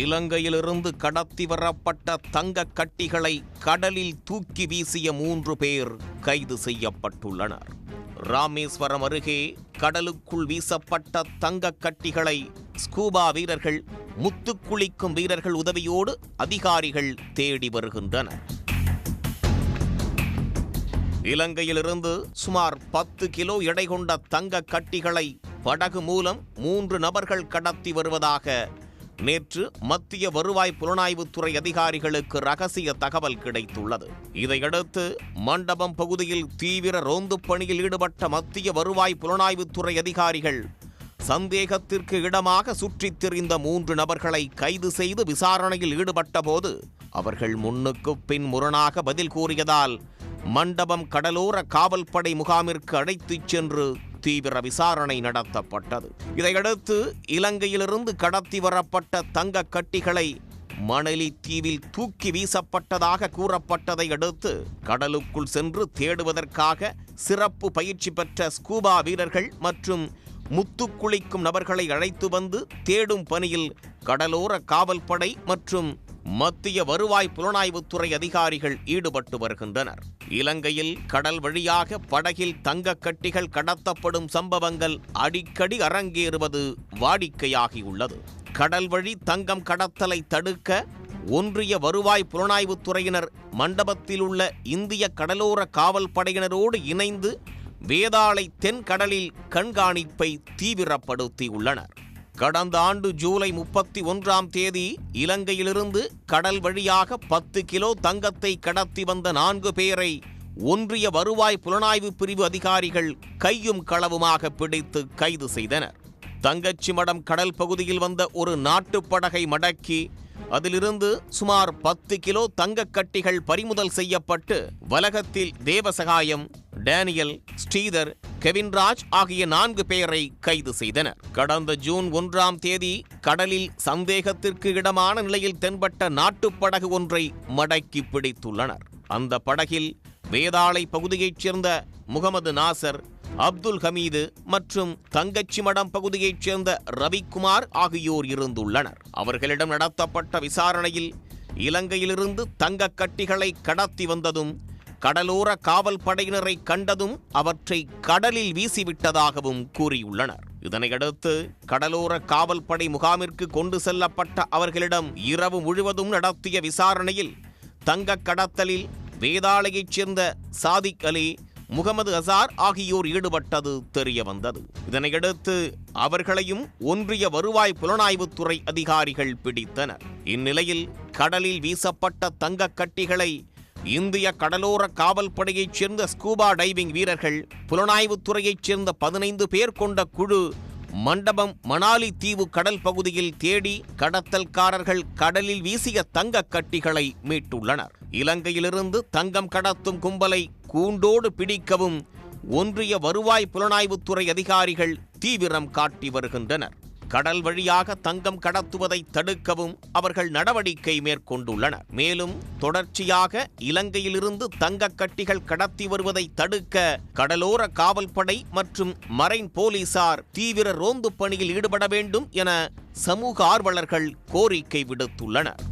இலங்கையிலிருந்து கடத்தி வரப்பட்ட தங்க கட்டிகளை கடலில் தூக்கி வீசிய மூன்று பேர் கைது செய்யப்பட்டுள்ளனர். ராமேஸ்வரம் அருகே கடலுக்குள் வீசப்பட்ட தங்க கட்டிகளை ஸ்கூபா வீரர்கள் முத்துக்குளிக்கும் வீரர்கள் உதவியோடு அதிகாரிகள் தேடி வருகின்றனர். இலங்கையிலிருந்து சுமார் பத்து கிலோ எடை கொண்ட தங்க கட்டிகளை படகு மூலம் மூன்று நபர்கள் கடத்தி வருவதாக நேற்று மத்திய வருவாய் புலனாய்வுத்துறை அதிகாரிகளுக்கு ரகசிய தகவல் கிடைத்துள்ளது. இதையடுத்து மண்டபம் பகுதியில் தீவிர ரோந்துப் பணியில் ஈடுபட்ட மத்திய வருவாய் புலனாய்வுத்துறை அதிகாரிகள் சந்தேகத்திற்கு இடமாக சுற்றித் திரிந்த மூன்று நபர்களை கைது செய்து விசாரணையில் ஈடுபட்டபோது அவர்கள் முன்னுக்கு பின் முரணாக பதில் கூறியதால் மண்டபம் கடலோர காவல்படை முகாமிற்கு அழைத்துச் சென்று தீவிர விசாரணை நடத்தப்பட்டது. இதையடுத்து இலங்கையிலிருந்து கடத்தி வரப்பட்ட தங்க கட்டிகளை மணலி தீவில் தூக்கி வீசப்பட்டதாக கூறப்பட்டதை அடுத்து கடலுக்குள் சென்று தேடுவதற்காக சிறப்பு பயிற்சி பெற்ற ஸ்கூபா வீரர்கள் மற்றும் முத்துக்குளிக்கும் நபர்களை அழைத்து வந்து தேடும் பணியில் கடலோர காவல்படை மற்றும் மத்திய வருவாய் புலனாய்வுத்துறை அதிகாரிகள் ஈடுபட்டு வருகின்றனர். இலங்கையில் கடல் வழியாக படகில் தங்க கட்டிகள் கடத்தப்படும் சம்பவங்கள் அடிக்கடி அரங்கேறுவது வாடிக்கையாகியுள்ளது. கடல் வழி தங்கம் கடத்தலை தடுக்க ஒன்றிய வருவாய் புலனாய்வுத்துறையினர் மண்டபத்தில் உள்ள இந்திய கடலோர காவல் படையினரோடு இணைந்து வேதாளை தென்கடலில் கண்காணிப்பை தீவிரப்படுத்தியுள்ளனர். கடந்த ஆண்டு ஜூலை முப்பத்தி ஒன்றாம் தேதி இலங்கையிலிருந்து கடல் வழியாக பத்து கிலோ தங்கத்தை கடத்தி வந்த நான்கு பேரை ஒன்றிய வருவாய் புலனாய்வு பிரிவு அதிகாரிகள் கையும் களவுமாக பிடித்து கைது செய்தனர். தங்கச்சிமடம் கடல் பகுதியில் வந்த ஒரு நாட்டுப்படகை மடக்கி அதிலிருந்து சுமார் பத்து கிலோ தங்கக்கட்டிகள் பறிமுதல் செய்யப்பட்டு வலகத்தில் தேவசகாயம் டேனியல் ஸ்ரீதர் கெவின்ராஜ் ஆகிய நான்கு பேரை கைது செய்தனர். கடந்த ஜூன் ஒன்றாம் தேதி கடலில் சந்தேகத்திற்கு இடமான நிலையில் தென்பட்ட நாட்டுப் படகு ஒன்றை மடக்கி பிடித்துள்ளனர். அந்த படகில் வேதாளை பகுதியைச் சேர்ந்த முகமது நாசர் அப்துல் ஹமீது மற்றும் தங்கச்சிமடம் பகுதியைச் சேர்ந்த ரவிக்குமார் ஆகியோர் இருந்துள்ளனர். அவர்களிடம் நடத்தப்பட்ட விசாரணையில் இலங்கையிலிருந்து தங்க கட்டிகளை கடத்தி வந்ததும் கடலோர காவல் படையினரை கண்டதும் அவற்றை கடலில் வீசிவிட்டதாகவும் கூறியுள்ளனர். இதனையடுத்து கடலோர காவல் படை முகாமிற்கு கொண்டு செல்லப்பட்ட அவர்களிடம் இரவு முழுவதும் நடத்திய விசாரணையில் தங்க கடத்தலில் வேதாளையைச் சேர்ந்த சாதிக் அலி முகமது அசார் ஆகியோர் ஈடுபட்டது தெரியவந்தது இதனையடுத்து அவர்களையும் ஒன்றிய வருவாய் புலனாய்வுத்துறை அதிகாரிகள் பிடித்தனர். இந்நிலையில் கடலில் வீசப்பட்ட தங்கக் கட்டிகளை இந்திய கடலோர காவல் படையைச் சேர்ந்த ஸ்கூபா டைவிங் வீரர்கள் புலனாய்வுத்துறையைச் சேர்ந்த பதினைந்து பேர் கொண்ட குழு மண்டபம் மணாலி தீவு கடல் பகுதியில் தேடி கடத்தல்காரர்கள் கடலில் வீசிய தங்கக் கட்டிகளை மீட்டுள்ளனர். இலங்கையிலிருந்து தங்கம் கடத்தும் கும்பலை கூண்டோடு பிடிக்கவும் ஒன்றிய வருவாய் புலனாய்வுத்துறை அதிகாரிகள் தீவிரம் காட்டி வருகின்றனர். கடல் வழியாக தங்கம் கடத்துவதை தடுக்கவும் அவர்கள் நடவடிக்கை மேற்கொண்டுள்ளனர். மேலும் தொடர்ச்சியாக இலங்கையிலிருந்து தங்கக் கட்டிகள் கடத்தி வருவதை தடுக்க கடலோர காவல்படை மற்றும் மரைன் போலீசார் தீவிர ரோந்து பணியில் ஈடுபட வேண்டும் என சமூக ஆர்வலர்கள் கோரிக்கை விடுத்துள்ளனர்.